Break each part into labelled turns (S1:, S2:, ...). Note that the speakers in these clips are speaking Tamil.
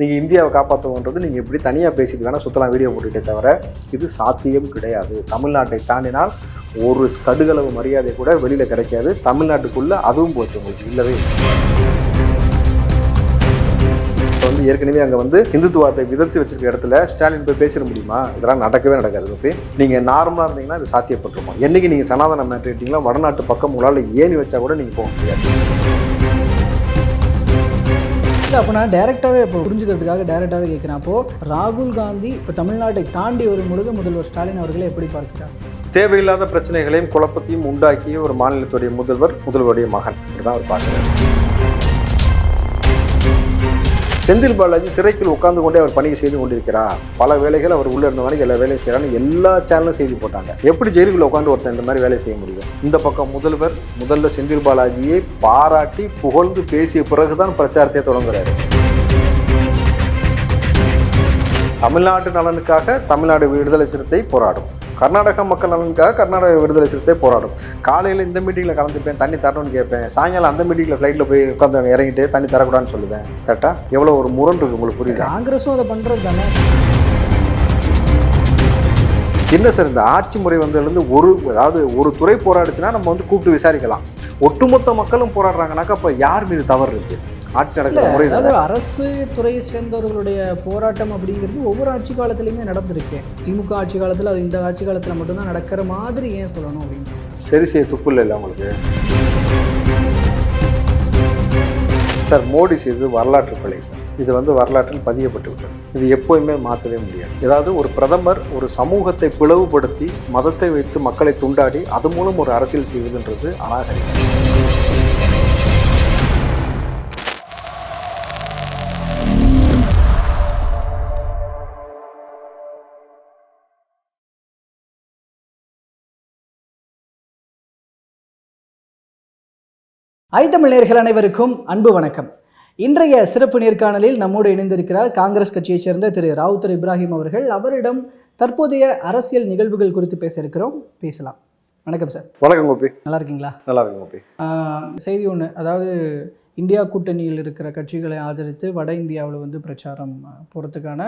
S1: நீங்கள் இந்தியாவை காப்பாற்றுவோன்றது நீங்கள் இப்படி தனியாக பேசிட்டு வேணால் சுற்றலாம் வீடியோ போட்டுகிட்டே தவிர இது சாத்தியம் கிடையாது. தமிழ்நாட்டை தாண்டினால் ஒரு கடுகளவு மரியாதை கூட வெளியில் கிடைக்காது. தமிழ்நாட்டுக்குள்ளே அதுவும் போச்சு உங்களுக்கு இல்லவே இல்லை. வந்து ஏற்கனவே அங்கே வந்து இந்துத்துவத்தை விதத்து வச்சிருக்க இடத்துல ஸ்டாலின் போய் பேசிட முடியுமா? இதெல்லாம் நடக்கவே நடக்காது போய் நீங்கள் நார்மலாக இருந்தீங்கன்னா இது சாத்தியப்பட்டிருக்கும். என்னைக்கு நீங்கள் சனாதன மேட்ரு எடுத்தீங்களா வடநாட்டு பக்கம் உங்களால் ஏணி வச்சா கூட நீங்கள் போக முடியாது.
S2: இல்லை அப்போ நான் டேரெக்டாகவே இப்போ புரிஞ்சுக்கிறதுக்காக டேரெக்டாகவே கேட்குறேன் அப்போது ராகுல் காந்தி இப்போ தமிழ்நாட்டை தாண்டி வரும் பொழுது முதல்வர் ஸ்டாலின் அவர்களை எப்படி பார்க்கிறார்?
S1: தேவையில்லாத பிரச்சனைகளையும் குழப்பத்தையும் உண்டாக்கிய ஒரு மாநிலத்துடைய முதல்வர் முதல்வருடைய மகன். இப்படிதான் அவர் பார்க்கிறார். செந்தில் பாலாஜி சிறைக்குள் உட்கார்ந்து கொண்டே அவர் பணியை செய்து கொண்டிருக்கிறார். பல வேலைகள் அவர் உள்ள இருந்த வரைக்கும் எல்லா வேலையும் செய்யறான்னு எல்லா சேனலும் செய்தி போட்டாங்க. எப்படி ஜெயிலுக்குள்ள உட்காந்து ஒருத்தன் இந்த மாதிரி வேலை செய்ய முடியும்? இந்த பக்கம் முதல்வர் முதல்ல செந்தில் பாலாஜியை பாராட்டி புகழ்ந்து பேசிய பிறகுதான் பிரச்சாரத்தை தொடங்குறாரு. தமிழ்நாட்டு நலனுக்காக தமிழ்நாடு விடுதலை சிறுத்தை போராடும். கர்நாடக மக்கள் நலனுக்காக கர்நாடக விடுதலை சிறுத்தை போராடும். காலையில் இந்த மீட்டிங்கில் கலந்துப்பேன் தண்ணி தரணும்னு கேட்பேன். சாயங்காலம் அந்த மீட்டிங்கில் ஃப்ளைட்டில் போய் உட்காந்து இறங்கிட்டு தண்ணி தரக்கூடாதுன்னு சொல்லுவேன். கரெக்டாக எவ்வளோ ஒரு முரண் இருக்கு உங்களுக்கு புரியுதா?
S2: காங்கிரஸும் அதை பண்ணுறது தானே?
S1: என்ன சார் இந்த ஆட்சி முறை வந்ததுலேருந்து ஒரு அதாவது ஒரு துறை போராடுச்சுன்னா நம்ம வந்து கூப்பிட்டு விசாரிக்கலாம். ஒட்டுமொத்த மக்களும் போராடுறாங்கனாக்கா அப்போ யார் மீது தவறு இருக்கு? ஆட்சி நடக்கிற முறை
S2: அதாவது அரசு துறையை சேர்ந்தவர்களுடைய போராட்டம் அப்படிங்கிறது ஒவ்வொரு ஆட்சி காலத்துலையுமே நடந்திருக்கு. திமுக ஆட்சி காலத்தில் அது இந்த ஆட்சி காலத்தில் மட்டும்தான் நடக்கிற மாதிரி ஏன் சொல்லணும் அப்படின்னு?
S1: சரி செய்ய துப்பு இல்லை உங்களுக்கு? சார் மோடி செய்தது வரலாற்று பிழை சார். இது வந்து வரலாற்றில் பதியப்பட்டு விட்டது. இது எப்போயுமே மாற்றவே முடியாது. ஏதாவது ஒரு பிரதமர் ஒரு சமூகத்தை பிளவுபடுத்தி மதத்தை வைத்து மக்களை துண்டாடி அது மூலம் ஒரு அரசியல் செய்வதுன்றது அநாகரிகம்.
S2: ஐத்தமிழ் நேர்கள் அனைவருக்கும் அன்பு வணக்கம். இன்றைய சிறப்பு நேர்காணலில் நம்மோடு இணைந்திருக்கிறார் காங்கிரஸ் கட்சியைச் சேர்ந்த திரு ராவுத்தர் இப்ராஹிம் அவர்கள். அவரிடம் தற்போதைய அரசியல் நிகழ்வுகள் குறித்து பேச இருக்கிறோம். பேசலாம். வணக்கம் சார்.
S1: வணக்கம் கோபி.
S2: நல்லா இருக்கீங்களா?
S1: நல்லா இருக்கும் கோபி.
S2: செய்தி ஒன்று அதாவது இந்தியா கூட்டணியில் இருக்கிற கட்சிகளை ஆதரித்து வட இந்தியாவில் வந்து பிரச்சாரம் போகிறதுக்கான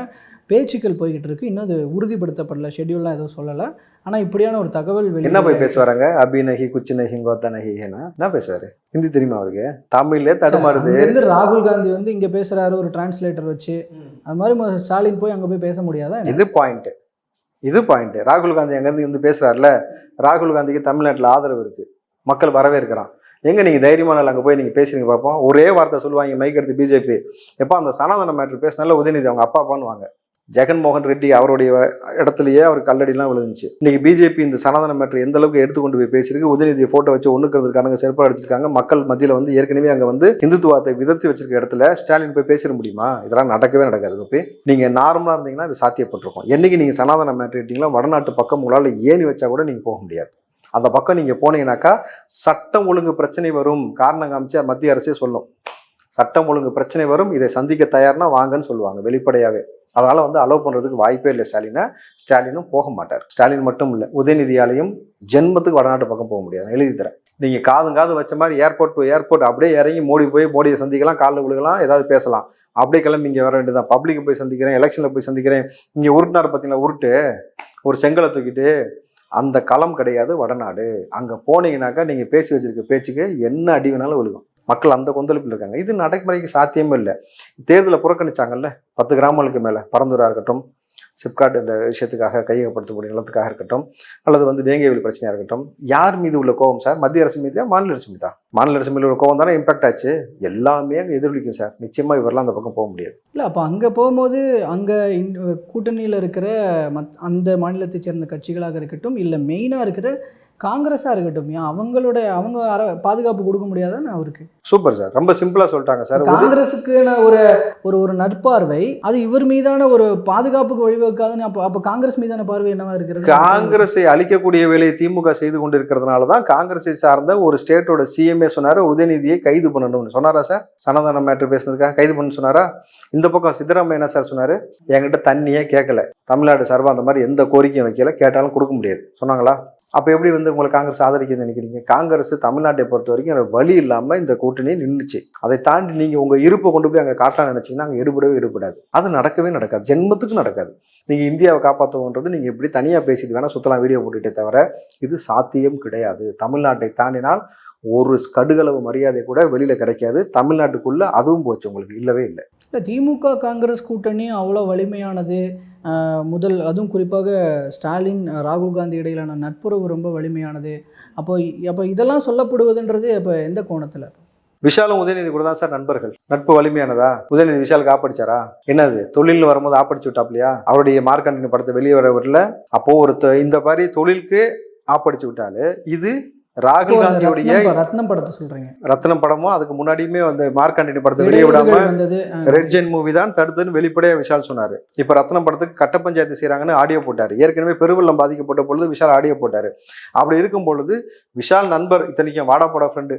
S2: பேச்சுக்கள் போய்கிட்டு இருக்கு. இன்னும் அது உறுதிப்படுத்தப்படல ஷெட்யூல்லாம் எதுவும் சொல்லலை. ஆனால் இப்படியான ஒரு தகவல்
S1: என்ன போய் பேசுவாராங்க? அபிநகி குச்சிநகி கோத்தனகினா என்ன பேசுவாரு? ஹிந்தி தெரியுமா அவருக்கு? தமிழ்லே தடுமாறுது.
S2: வந்து ராகுல் காந்தி வந்து இங்கே பேசுகிறாரு ஒரு டிரான்ஸ்லேட்டர் வச்சு. அது மாதிரி ஸ்டாலின் போய் அங்கே போய் பேச முடியாதா?
S1: இது பாயிண்ட் இது பாயிண்ட் ராகுல் காந்தி அங்கேருந்து வந்து பேசுறாருல ராகுல் காந்திக்கு தமிழ்நாட்டில் ஆதரவு இருக்கு. மக்கள் வரவேற்கிறான். எங்கே நீங்கள் தைரியமான அங்கே போய் நீங்கள் பேசுறீங்க பார்ப்போம் ஒரே வார்த்தை சொல்லுவாங்க மைக் எடுத்து பிஜேபி எப்போ அந்த சனாதன மேட்ரு பேசினால உதயநிதி அவங்க அப்பா பண்ணுவாங்க ஜெகன்மோகன் ரெட்டி அவருடைய இடத்துலயே அவர் கல்லடிலாம் விழுந்துச்சு. இன்னைக்கு பிஜேபி இந்த சனாதன மேட்ரு எந்த அளவுக்கு எடுத்துக்கொண்டு போய் பேசியிருக்கு உதயநிதியை போட்டோ வச்சு ஒண்ணுக்கிறதுக்கான செருப்பாக அடிச்சிருக்காங்க மக்கள் மத்தியில் வந்து ஏற்கனவே அங்கே வந்து இந்துத்துவத்தை விதத்து வச்சிருக்க இடத்துல ஸ்டாலின் போய் பேசிட முடியுமா? இதெல்லாம் நடக்கவே நடக்காது கோபி. நீங்க நார்மலா இருந்தீங்கன்னா இது சாத்தியப்பட்டிருக்கும். என்னைக்கு நீங்க சனாதன மேட்ரு எடுத்தீங்களா வடநாட்டு பக்கம் உங்களால் ஏணி வச்சா கூட நீங்க போக முடியாது. அந்த பக்கம் நீங்கள் போனீங்கன்னாக்கா சட்டம் ஒழுங்கு பிரச்சனை வரும் காரணம் காமிச்சு மத்திய அரசே சொல்லும் சட்டம் ஒழுங்கு பிரச்சனை வரும் இதை சந்திக்க தயார்னா வாங்கன்னு சொல்லுவாங்க வெளிப்படையாகவே அதனால் வந்து அலோவ் பண்ணுறதுக்கு வாய்ப்பே இல்லை ஸ்டாலினை. ஸ்டாலினும் போக மாட்டார். ஸ்டாலின் மட்டும் இல்லை உதயநிதியாலையும் ஜென்மத்துக்கு வடநாட்டு பக்கம் போக முடியாது. எழுதி தரேன். நீங்கள் காதும் காது வச்ச மாதிரி ஏர்போர்ட் டு ஏர்போர்ட் அப்படியே இறங்கி மோடி போய் மோடியை சந்திக்கலாம் காலில் விழுகலாம் ஏதாவது பேசலாம். அப்படியே கிளம்பி இங்கே வர வேண்டியதான் பப்ளிக்கை போய் சந்திக்கிறேன் எலெக்ஷனில் போய் சந்திக்கிறேன். இங்கே உருட்டினார் பார்த்தீங்களா உருட்டு. ஒரு செங்கலை தூக்கிட்டு அந்த களம் கிடையாது வடநாடு. அங்கே போனீங்கன்னாக்கா நீங்கள் பேசி வச்சிருக்க பேச்சுக்கு என்ன அடி வேணாலும் விழுகும். மக்கள் அந்த கொந்தளிப்பில் இருக்காங்க. இது நடைமுறைக்கு சாத்தியமே இல்லை. தேர்தலை புறக்கணிச்சாங்கல்ல? பத்து கிராமங்களுக்கு மேலே. பரந்தூராக இருக்கட்டும் சிப்காட் இந்த விஷயத்துக்காக கையகப்படுத்தக்கூடிய நிலத்துக்காக இருக்கட்டும் அல்லது வந்து வேங்கைவெளி பிரச்சனையாக இருக்கட்டும் யார் மீது உள்ள கோபம் சார்? மத்திய அரசு மீதா மாநில அரசு மீதா? மாநில அரசு மீது உள்ள கோபம் தானே இம்பாக்ட் ஆச்சு? எல்லாமே அங்கே எதிரொலிக்கும் சார். நிச்சயமாக இவரெல்லாம் அந்த பக்கம் போக முடியாது.
S2: இல்லை அப்போ அங்கே போகும்போது அங்கே கூட்டணியில் இருக்கிற மத் அந்த மாநிலத்தைச் சேர்ந்த கட்சிகளாக இருக்கட்டும் இல்லை மெயினாக இருக்கிற காங்கிரஸாக இருக்கட்டும் ஏன் அவங்களோட அவங்க பாதுகாப்பு கொடுக்க முடியாதான்னு அவருக்கு
S1: சூப்பர் சார். ரொம்ப சிம்பிளாக சொல்லிட்டாங்க சார்.
S2: காங்கிரஸுக்குன்னு ஒரு ஒரு ஒரு நட்பார்வை அது இவர் மீதான ஒரு பாதுகாப்புக்கு வழிவகுக்காதுன்னு அப்போ அப்போ காங்கிரஸ் மீதான பார்வை என்னவா இருக்கிறது?
S1: காங்கிரஸை அழிக்கக்கூடிய வேலையை திமுக செய்து கொண்டிருக்கிறதுனால தான் காங்கிரஸை சார்ந்த ஒரு ஸ்டேட்டோட சிஎம்ஏ சொன்னாரு உதயநிதியை கைது பண்ணணும்னு. சொன்னாரா சார்? சனாதன மேட்ரு பேசுனதுக்காக கைது பண்ண சொன்னாரா? இந்த பக்கம் சித்தராமையா என்ன சார் சொன்னாரு என்கிட்ட தண்ணியே கேட்கல. தமிழ்நாடு சார்பாக அந்த மாதிரி எந்த கோரிக்கையும் வைக்கல. கேட்டாலும் கொடுக்க முடியாது. சொன்னாங்களா? அப்போ எப்படி வந்து உங்களை காங்கிரஸ் ஆதரிக்குதுன்னு நினைக்கிறீங்க? காங்கிரஸ் தமிழ்நாட்டை பொறுத்த வரைக்கும் வழி இல்லாமல் இந்த கூட்டணி நின்றுச்சு அதை தாண்டி நீங்கள் உங்கள் இருப்பை கொண்டு போய் அங்கே காட்டலாம் நினச்சிங்கன்னா அங்கே எடுபடவே எடுபடாது அது நடக்கவே நடக்காது. ஜென்மத்துக்கும் நடக்காது. நீங்கள் இந்தியாவை காப்பாற்றுவோன்றது நீங்கள் இப்படி தனியாக பேசிட்டு வேணால் சுற்றலாம் வீடியோ போட்டுகிட்டே தவிர இது சாத்தியம் கிடையாது. தமிழ்நாட்டை தாண்டினால் ஒரு கடுகளவு மரியாதை கூட வெளியில் கிடைக்காது. தமிழ்நாட்டுக்குள்ளே அதுவும் போச்சு. உங்களுக்கு இல்லவே இல்லை.
S2: இல்லை திமுக காங்கிரஸ் கூட்டணி அவ்வளோ வலிமையானது. முதல் அதுவும் குறிப்பாக ஸ்டாலின் ராகுல் காந்தி இடையிலான நட்புறவு ரொம்ப வலிமையானது. அப்போ அப்போ இதெல்லாம் சொல்லப்படுவதுன்றது இப்போ எந்த கோணத்தில்?
S1: விஷாலும் உதயநிதி கூட தான் சார் நண்பர்கள். நட்பு வலிமையானதா? உதயநிதி விஷாலுக்கு ஆப்படிச்சாரா? என்னது தொழில் வரும்போது ஆப்படிச்சு விட்டாப்லையா? அவருடைய மார்க்கண்டின் படத்தை வெளியே வர வரல அப்போ ஒரு இந்த மாதிரி தொழிலுக்கு ஆப்படிச்சு விட்டாலு இது ராகுல் காந்தியுடைய
S2: ரத்னம் படத்தை சொல்றீங்க.
S1: ரத்னம் படமும் அதுக்கு முன்னாடியுமே அந்த மார்க்கண்டின் படத்தை வெளியே விடாம ரெட் ஜென் மூவி தான் தடுத்துன்னு வெளிப்படையா விஷால் சொன்னாரு. இப்ப ரத்னம் படத்துக்கு கட்ட பஞ்சாயத்து செய்றாங்கன்னு ஆடியோ போட்டாரு. ஏற்கனவே பெருவெள்ளம் பாதிக்கப்பட்ட பொழுது விஷால் ஆடியோ போட்டாரு. அப்படி இருக்கும் பொழுது விஷால் நண்பர் இத்தனைக்கும் வாடா போடா ஃப்ரெண்டு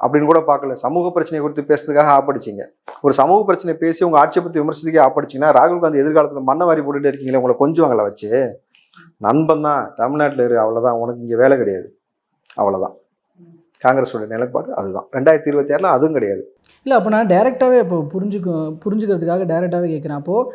S1: அப்படின்னு கூட பார்க்கல. சமூக பிரச்சனை குறித்து பேசுறதுக்காக ஆப்படிச்சிங்க ஒரு சமூக பிரச்சனை பேசி உங்க ஆட்சியை பத்தி விமர்சனத்துக்கே ஆப்படிச்சிங்கன்னா ராகுல் காந்தி எதிர்காலத்துல மண்ணை வாரி போட்டுட்டே இருக்கீங்களே உங்களை கொஞ்சுவாங்களா வச்சு. நண்பன் தான் தமிழ்நாட்டில் இரு அவ்வளவுதான் உனக்கு இங்க வேலை கிடையாது. அவ்வளவுதான். காங்கிரஸோட நிலைப்பாடு அதுதான். ரெண்டாயிரத்தி இருபத்தி ஆறுல அதுவும் கிடையாது.
S2: இல்லை அப்போ நான் டைரெக்டாகவே இப்போ புரிஞ்சுக்க புரிஞ்சுக்கிறதுக்காக டைரெக்டாகவே கேட்குறேன் அப்போது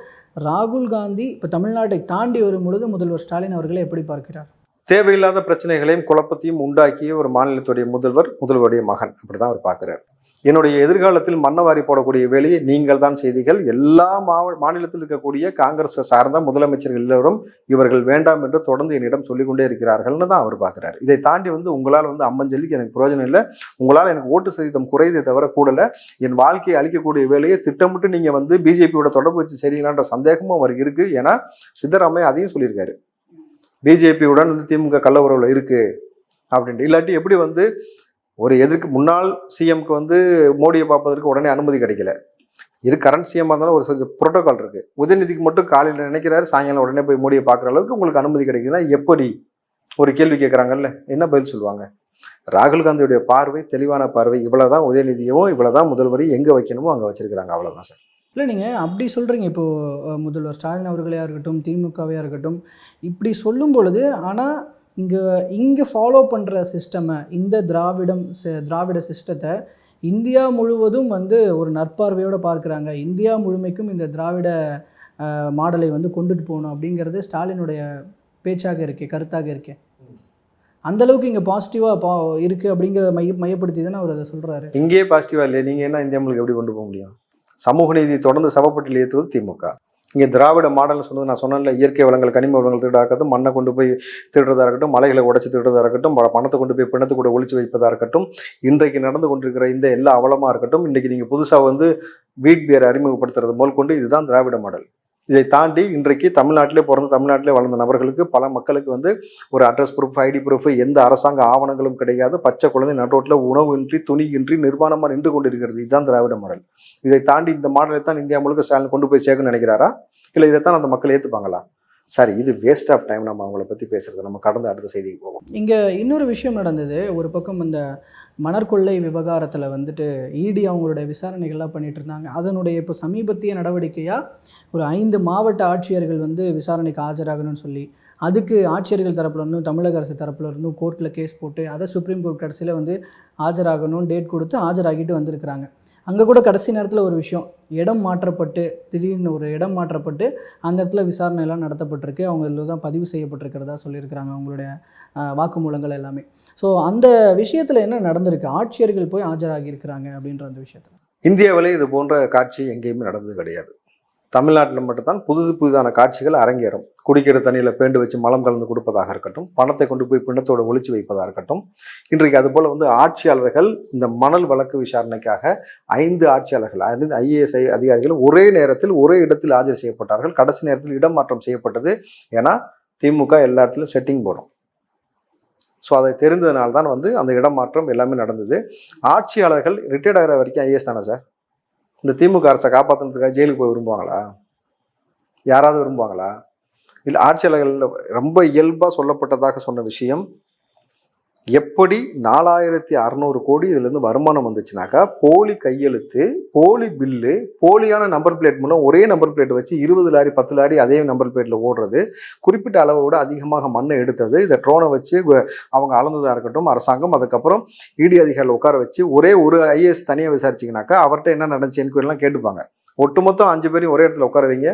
S2: ராகுல் காந்தி இப்போ தமிழ்நாட்டை தாண்டி வரும் பொழுது முதல்வர் ஸ்டாலின் அவர்களை எப்படி பார்க்கிறார்?
S1: தேவையில்லாத பிரச்சனைகளையும் குழப்பத்தையும் உண்டாக்கிய ஒரு மாநிலத்துடைய முதல்வர் முதல்வருடைய மகன். அப்படிதான் அவர் பார்க்கிறார். என்னுடைய எதிர்காலத்தில் மன்னவாரி போடக்கூடிய வேலையை நீங்கள் தான் செய்தீர்கள். எல்லா மாவ மாநிலத்தில் இருக்கக்கூடிய காங்கிரஸ் சார்ந்த முதலமைச்சர்கள் எல்லோரும் இவர்கள் வேண்டாம் என்று தொடர்ந்து என்னிடம் சொல்லிக்கொண்டே இருக்கிறார்கள்னு தான் அவர் பார்க்குறாரு. இதை தாண்டி வந்து உங்களால் வந்து அம்மஞ்சலிக்கு எனக்கு பிரயோஜனம் இல்லை. உங்களால் எனக்கு ஓட்டு சதவீதம் குறையதே தவிர கூடல. என் வாழ்க்கையை அளிக்கக்கூடிய வேலையை திட்டமிட்டு நீங்கள் வந்து பிஜேபியோட தொடர்பு வச்சு செய்றீங்களான்ற சந்தேகமும் அவருக்கு இருக்குது ஏன்னா சித்தராமையா அதையும் சொல்லியிருக்காரு. பிஜேபியுடன் வந்து திமுக கள்ள உறவில் இருக்குது அப்படின்ட்டு. இல்லாட்டி எப்படி வந்து ஒரு எதிர்க்கு முன்னாள் சிஎம்க்கு வந்து மோடியை பார்ப்பதற்கு உடனே அனுமதி கிடைக்கல. இரு கரண்ட் சிஎம் இருந்தாலும் ஒரு புரோட்டோகால் இருக்கு. உதயநிதிக்கு மட்டும் காலையில் நினைக்கிறாரு சாயங்காலம் உடனே போய் மோடியை பார்க்குற அளவுக்கு உங்களுக்கு அனுமதி கிடைக்குதுன்னா எப்படி? ஒரு கேள்வி கேட்குறாங்கல்ல என்ன பதில் சொல்லுவாங்க? ராகுல் காந்தியுடைய பார்வை தெளிவான பார்வை இவ்வளவுதான் உதயநிதியும் இவ்வளவுதான் முதல்வரையும் எங்கே வைக்கணுமோ அங்கே வச்சிருக்கிறாங்க அவ்வளோதான் சார்.
S2: இல்லை நீங்கள் அப்படி சொல்கிறீங்க இப்போது முதல்வர் ஸ்டாலின் அவர்களையாக இருக்கட்டும் திமுகவையாக இருக்கட்டும் இப்படி சொல்லும் பொழுது ஆனால் இங்கே இங்கே ஃபாலோ பண்ணுற சிஸ்டமை இந்த திராவிடம் சி- திராவிட சிஸ்டத்தை இந்தியா முழுவதும் வந்து ஒரு நற்பார்வையோடு பார்க்குறாங்க. இந்தியா முழுமைக்கும் இந்த திராவிட மாடலை வந்து கொண்டுட்டு போகணும் அப்படிங்கிறது ஸ்டாலினுடைய பேச்சாக இருக்கே கருத்தாக இருக்கே. அந்த அளவுக்கு இங்கே பாசிட்டிவாக பா இருக்குது அப்படிங்கிறத மைய மையப்படுத்தி தானே அவர் அதை சொல்கிறாரு
S1: இங்கேயே பாசிட்டிவாக இல்லையா? நீங்கள் என்ன இந்தியா முழுக்க எப்படி கொண்டு போக முடியும்? சமூக நீதி தொடர்ந்து சபப்பட்டில் ஏற்றுவது திமுக. இங்கே திராவிட மாடல்னு சொன்னது நான் சொன்னேன்ல இயற்கை வளங்கள் கனிம வளங்கள் திருடா இருக்கட்டும் மண்ணை கொண்டு போய் திருடுறதா இருக்கட்டும் மலைகளை உடைச்சு திருடுறதா இருக்கட்டும் பணத்தை கொண்டு போய் பிணத்து கூட ஒழிச்சு வைப்பதாக இருக்கட்டும் இன்றைக்கு நடந்து கொண்டிருக்கிற இந்த எல்லா அவலமாக இருக்கட்டும் இன்றைக்கு நீங்கள் புதுசாக வந்து வீட் பியர் அறிமுகப்படுத்துறது முதல் கொண்டு இதுதான் திராவிட மாடல். இதை தாண்டி இன்றைக்கு தமிழ்நாட்டிலே பிறந்த தமிழ்நாட்டிலே வளர்ந்த நபர்களுக்கு பல மக்களுக்கு வந்து ஒரு அட்ரஸ் ப்ரூஃப் ஐடி ப்ரூஃப் எந்த அரசாங்க ஆவணங்களும் கிடையாது. பச்சை குழந்தை நட்டோட்டில் உணவின்றி துணியின்றி நிர்வாணமாக நின்று கொண்டிருக்கிறது. இதுதான் திராவிட மாடல். இதை தாண்டி இந்த மாடலை தான் இந்தியா முழுக்க ஸ்டாலின் கொண்டு போய் சேர்க்கணும்னு நினைக்கிறாரா? இல்லை இதைத்தான் அந்த மக்கள் ஏற்றுப்பாங்களா சரி இது வேஸ்ட் ஆஃப் டைம் நம்ம அவங்கள பற்றி பேசுறது. நம்ம கடந்து அடுத்த செய்திக்கு போவோம்.
S2: இங்கே இன்னொரு விஷயம் நடந்தது. ஒரு பக்கம் இந்த மணற்கொள்ளை விவகாரத்தில் வந்துட்டு இடி அவங்களுடைய விசாரணைகள்லாம் பண்ணிகிட்டு இருந்தாங்க அதனுடைய இப்போ சமீபத்திய நடவடிக்கையாக ஒரு ஐந்து மாவட்ட ஆட்சியர்கள் வந்து விசாரணைக்கு ஆஜராகணும்னு சொல்லி அதுக்கு ஆட்சியர்கள் தரப்பில் இருந்தும் தமிழக அரசு தரப்பில் இருந்தும் கோர்ட்டில் கேஸ் போட்டு அதை சுப்ரீம் கோர்ட் கடைசியில் வந்து ஆஜராகணும்னு டேட் கொடுத்து ஆஜராகிட்டு வந்திருக்கிறாங்க. அங்கே கூட கடைசி நேரத்தில் ஒரு விஷயம் இடம் மாற்றப்பட்டு திடீர்னு ஒரு இடம் மாற்றப்பட்டு அந்த இடத்துல விசாரணை எல்லாம் நடத்தப்பட்டிருக்கு. அவங்க இதில் தான் பதிவு செய்யப்பட்டிருக்கிறதா சொல்லியிருக்கிறாங்க அவங்களுடைய வாக்குமூலங்கள் எல்லாமே. ஸோ அந்த விஷயத்தில் என்ன நடந்திருக்கு? ஆட்சியர்கள் போய் ஆஜராகி இருக்கிறாங்க அப்படின்ற அந்த விஷயத்தில்.
S1: இந்தியாவிலே இது போன்ற காட்சி எங்கேயுமே நடந்தது கிடையாது. தமிழ்நாட்டில் மட்டும்தான் புது புதிதான காட்சிகள் அரங்கேறும். குடிக்கிற தண்ணியில் பேண்டு வச்சு மலம் கலந்து கொடுப்பதாக இருக்கட்டும் பணத்தை கொண்டு போய் பிணத்தோடு ஒழிச்சு வைப்பதாக இருக்கட்டும். இன்றைக்கு அதுபோல் வந்து ஆட்சியாளர்கள் இந்த மணல் வழக்கு விசாரணைக்காக ஐந்து ஆட்சியாளர்கள் ஐந்து ஐஏஎஸ் அதிகாரிகள் ஒரே நேரத்தில் ஒரே இடத்தில் ஆஜர் செய்யப்பட்டார்கள். கடைசி நேரத்தில் இடமாற்றம் செய்யப்பட்டது. ஏன்னா திமுக எல்லா இடத்துலையும் செட்டிங் போடும். ஸோ அதை தெரிந்ததுனால தான் வந்து அந்த இடம் மாற்றம் எல்லாமே நடந்தது. ஆட்சியாளர்கள் ரிட்டையர்ட் ஆகிற வரைக்கும் ஐஏஎஸ் தானே சார்? இந்த திமுக அரசை காப்பாற்றுறதுக்காக ஜெயிலுக்கு போய் விரும்புவாங்களா? யாராவது விரும்புவாங்களா? இல்லை ஆட்சியாளர்கள் ரொம்ப இயல்பாக சொல்லப்பட்டதாக சொன்ன விஷயம் எப்படி நாலாயிரத்தி அறநூறு கோடி இதுலேருந்து வருமானம் வந்துச்சுனாக்கா போலி கையெழுத்து போலி பில்லு போலியான நம்பர் பிளேட் மூலம் ஒரே நம்பர் பிளேட் வச்சு இருபது லாரி பத்து லாரி அதே நம்பர் பிளேட்டில் ஓடுறது குறிப்பிட்ட அளவை விட அதிகமாக மண்ணை எடுத்தது இதை ட்ரோனை வச்சு அவங்க அளந்ததாக இருக்கட்டும் அரசாங்கம் அதுக்கப்புறம் இடி அதிகாரிகள் உட்கார வச்சு ஒரே ஒரு ஐஏஎஸ் தனியாக விசாரிச்சிங்கனாக்கா அவர்கிட்ட என்ன நடந்துச்சு என்கொயரிலாம் கேட்டுப்பாங்க. ஒட்டுமொத்தம் அஞ்சு பேரையும் ஒரே இடத்துல உட்கார வைங்க.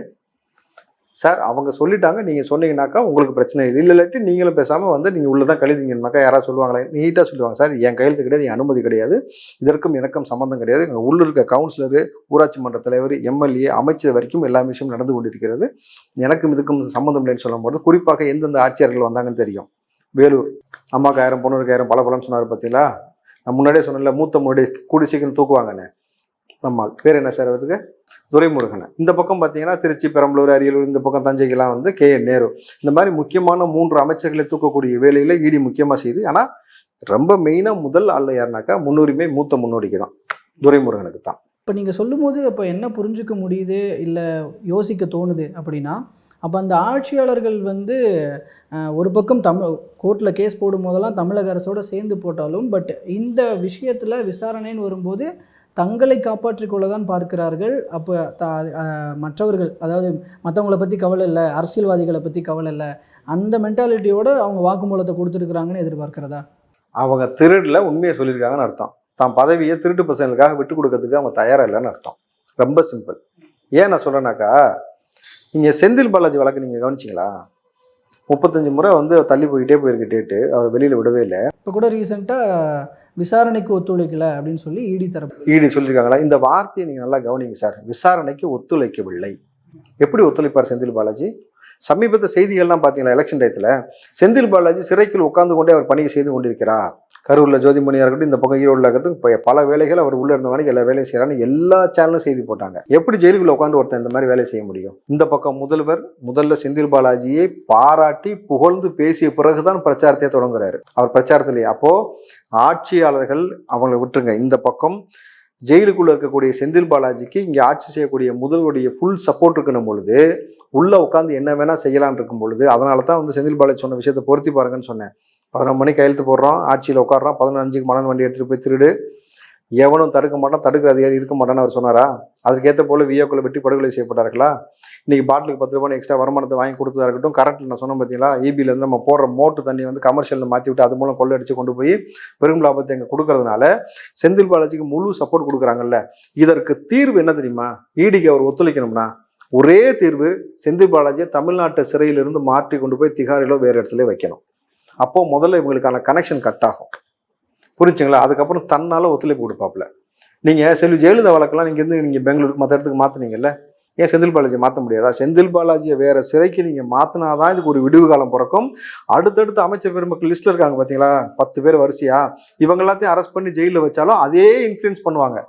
S1: சார் அவங்க சொல்லிட்டாங்க நீங்கள் சொன்னீங்கன்னாக்கா உங்களுக்கு பிரச்சனை இல்லை. இல்லாட்டி நீங்களும் பேசாமல் வந்து நீங்கள் உள்ளே தான் கழுதிங்கன்னாக்கா யாராவது சொல்லுவாங்களே? நீட்டாக சொல்லுவாங்க. சார் என் கையெழுத்து கிடையாது என் அனுமதி கிடையாது. இதற்கும் எனக்கும் சம்மந்தம் கிடையாது. எங்கள் உள்ள இருக்க கவுன்சிலரு ஊராட்சி மன்ற தலைவர் எம்எல்ஏ அமைச்சர் வரைக்கும் எல்லா விஷயமும் நடந்து கொண்டிருக்கிறது. எனக்கும் இதுக்கும் சம்மந்தம் இல்லைன்னு சொல்லும்போது குறிப்பாக எந்தெந்த ஆட்சியர்கள் வந்தாங்கன்னு தெரியும். வேலூர் அம்மாக்கு ஆயிரம் பொண்ணுக்கு ஆயிரம் பல பழம் சொன்னார் பார்த்தீங்களா நான் முன்னாடியே சொன்னேன்ல மூத்த முன்னாடி கூடி சீக்கிரம் தூக்குவாங்கன்னு. நம்மால். பேர் என்ன சார் அதுக்கு? துரைமுருகன். இந்த பக்கம் பார்த்தீங்கன்னா திருச்சி பெரம்பலூர் அரியலூர் இந்த பக்கம் தஞ்சைக்கெல்லாம் வந்து கே. என். நேரு. இந்த மாதிரி முக்கியமான மூன்று அமைச்சர்களை தூக்கக்கூடிய வேலையில் இடி முக்கியமாக செய்யுது ஆனால் ரொம்ப மெயினாக முதல் ஆள் யாருனாக்கா முன்னுரிமை மூத்த முன்னோடிக்கு தான். துரைமுருகனுக்கு தான்.
S2: இப்போ நீங்கள் சொல்லும்போது அப்போ என்ன புரிஞ்சுக்க முடியுது இல்லை யோசிக்க தோணுது அப்படின்னா அப்போ அந்த ஆட்சியாளர்கள் வந்து ஒரு பக்கம் தமிழ் கோர்ட்டில் கேஸ் போடும் போதெல்லாம் தமிழக அரசோட சேர்ந்து போட்டாலும் பட் இந்த விஷயத்தில் விசாரணைன்னு வரும்போது தங்களை காப்பாற்றிக் தான் பார்க்கிறார்கள். அப்போ த மற்றவர்கள் அதாவது மற்றவங்கள பற்றி கவலை இல்லை அரசியல்வாதிகளை பற்றி கவலை இல்லை அந்த மென்டாலிட்டியோடு அவங்க வாக்குமூலத்தை கொடுத்துருக்குறாங்கன்னு எதிர்பார்க்கிறதா?
S1: அவங்க திருடில் உண்மையை சொல்லியிருக்காங்கன்னு அர்த்தம். தான் பதவியை திருட்டு பசங்களுக்காக விட்டு கொடுக்கறதுக்கு அவங்க தயாராக இல்லைன்னு அர்த்தம். ரொம்ப சிம்பிள் ஏன் நான் சொல்கிறேன்னாக்கா நீங்கள் செந்தில் பாலாஜி வழக்கு நீங்கள் கவனிச்சிங்களா? முப்பத்தஞ்சு முறை வந்து தள்ளி போய்கிட்டே போயிருக்கு டேட்டு அவர் வெளியில் விடவே இல்லை.
S2: இப்போ கூட ரீசெண்டாக விசாரணைக்கு ஒத்துழைக்கல அப்படின்னு சொல்லி இடி தரப்பு
S1: ஈடி சொல்லியிருக்காங்களா இந்த வார்த்தையை நீங்கள் நல்லா கவனிங்க சார் விசாரணைக்கு ஒத்துழைக்கவில்லை. எப்படி ஒத்துழைப்பார் செந்தில் பாலாஜி? சமீபத்த செய்திகள்லாம் பார்த்தீங்களா எலெக்ஷன் டயத்தில் செந்தில் பாலாஜி சிறைக்குள் உட்கார்ந்து கொண்டே அவர் பணியை செய்து கொண்டிருக்கிறார். கரூரில் ஜோதிமணியாக இருக்கட்டும் இந்த பக்கம் ஈரோடில் இருக்கட்டும் இப்போ பல வேலைகள் அவர் உள்ளே இருந்த வரைக்கும் எல்லா வேலையும் செய்கிறாங்க எல்லா சேனலும் செய்தி போட்டாங்க. எப்படி ஜெயிலுக்குள்ள உட்காந்து ஒருத்தன் இந்த மாதிரி வேலை செய்ய முடியும்? இந்த பக்கம் முதல்வர் முதல்ல செந்தில் பாலாஜியை பாராட்டி புகழ்ந்து பேசிய பிறகுதான் பிரச்சாரத்தை தொடங்குறாரு. அவர் பிரச்சாரத்திலேயே. அப்போ ஆட்சியாளர்கள் அவங்களை விட்டுருங்க. இந்த பக்கம் ஜெயிலுக்குள்ளே இருக்கக்கூடிய செந்தில் பாலாஜிக்கு இங்கே ஆட்சி செய்யக்கூடிய முதல்வருடைய ஃபுல் சப்போர்ட் இருக்கணும் பொழுது உள்ளே உட்காந்து என்ன வேணால் செய்யலாம்னு இருக்கும் பொழுது அதனால தான் வந்து செந்தில் பாலாஜி சொன்ன விஷயத்தை பொருத்தி பாருங்கன்னு சொன்னேன். பதினொரு மணிக்கு கையெழுத்து போடுறோம் ஆட்சியில் உட்காடுறோம் பதினஞ்சுக்கு மணல் வண்டி எடுத்துகிட்டு போய் திருடு. எவனும் தடுக்க மாட்டான் தடுக்கிற அதிகாரி இருக்க மாட்டான்னு அவர் சொன்னாரா? அதுக்கேற்ற போல வியோக்குள்ள வெட்டி படுகொலை செய்யப்பட்டார்களா? இன்றைக்கி பாட்டிலுக்கு பத்து ரூபாய் எக்ஸ்ட்ரா வருமானத்தை வாங்கி கொடுத்ததா இருக்கட்டும் கரண்ட்டில் நான் சொன்னேன் பார்த்தீங்களா EB இருந்து நம்ம போடுற மோட்டர் தண்ணி வந்து கமர்ஷியலில் மாற்றி விட்டு அது மூலம் கொள்ளடிச்சு கொண்டு போய் பெரும் லாபத்தை எங்கே கொடுக்கறதுனால செந்தில் பாலாஜிக்கு முழு சப்போர்ட் கொடுக்குறாங்கல்ல. இதற்கு தீர்வு என்ன தெரியுமா? ஈடிக்கு அவர் ஒத்துழைக்கணும்னா ஒரே தீர்வு செந்தில் பாலாஜியை தமிழ்நாட்டு சிறையிலிருந்து மாற்றி கொண்டு போய் திகாரிலோ வேறு இடத்துல வைக்கணும். அப்போது முதல்ல இவங்களுக்கான கனெக்ஷன் கட் ஆகும். புரிஞ்சுங்களா? அதுக்கப்புறம் தன்னால் ஒத்துழைப்பு கொடுப்பாப்புல. நீங்கள் செல்வி ஜெயலலிதா வழக்கெல்லாம் நீங்கள் இருந்து நீங்கள் பெங்களூருக்கு மற்ற இடத்துக்கு மாற்றினீங்கல்ல ஏன் செந்தில் பாலாஜியை மாற்ற முடியாதா? செந்தில் பாலாஜியை வேற சிறைக்கு நீங்கள் மாற்றினாதான் இதுக்கு ஒரு விடுவு காலம் பிறக்கும். அடுத்தடுத்து அமைச்சர் பெருமக்கள் லிஸ்ட்டில் இருக்காங்க பார்த்தீங்களா பத்து பேர் வரிசையா. இவங்க எல்லாத்தையும் அரெஸ்ட் பண்ணி ஜெயிலில் வச்சாலும் அதே இன்ஃப்ளூயன்ஸ் பண்ணுவாங்க.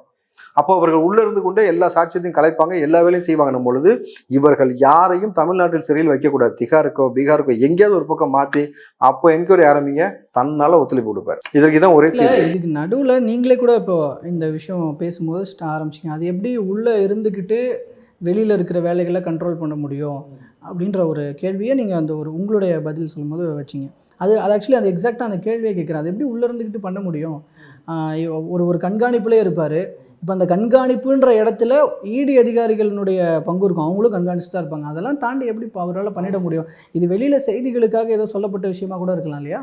S1: அப்போ அவர்கள் உள்ள இருந்து கொண்டே எல்லா சாட்சியத்தையும் கலைப்பாங்க எல்லா வேலையும் செய்வாங்கன்னும் பொழுது இவர்கள் யாரையும் தமிழ்நாட்டில் சிறையில் வைக்கக்கூடாது. திகாருக்கோ பீகாருக்கோ எங்கேயாவது ஒரு பக்கம் மாத்தி அப்போ என்கொயரி ஆரம்பிங்க தன்னால ஒத்துழைப்பு கொடுப்பார். இதற்கு தான் ஒரே
S2: இதுக்கு நடுவில் நீங்களே கூட இப்போ இந்த விஷயம் பேசும்போது ஆரம்பிச்சிங்க. அது எப்படி உள்ளே இருந்துக்கிட்டு வெளியில் இருக்கிற வேலைகளை கண்ட்ரோல் பண்ண முடியும் அப்படின்ற ஒரு கேள்வியை நீங்கள் அந்த ஒரு உங்களுடைய பதில் சொல்லும்போது வச்சிங்க. அது அது ஆக்சுவலி அந்த எக்ஸாக்டாக அந்த கேள்வியை கேட்குறேன் அது எப்படி உள்ளே இருந்துக்கிட்டு பண்ண முடியும்? ஒரு ஒரு கண்காணிப்புலே இருப்பார். இப்போ அந்த கண்காணிப்புன்ற இடத்துல இடி அதிகாரிகளினுடைய பங்கு இருக்கும். அவங்களும் கண்காணிச்சு தான் இருப்பாங்க. அதெல்லாம் தாண்டி எப்படி அவரால் பண்ணிட முடியும்? இது வெளியில் செய்திகளுக்காக ஏதோ சொல்லப்பட்ட விஷயமா கூட இருக்கலாம் இல்லையா?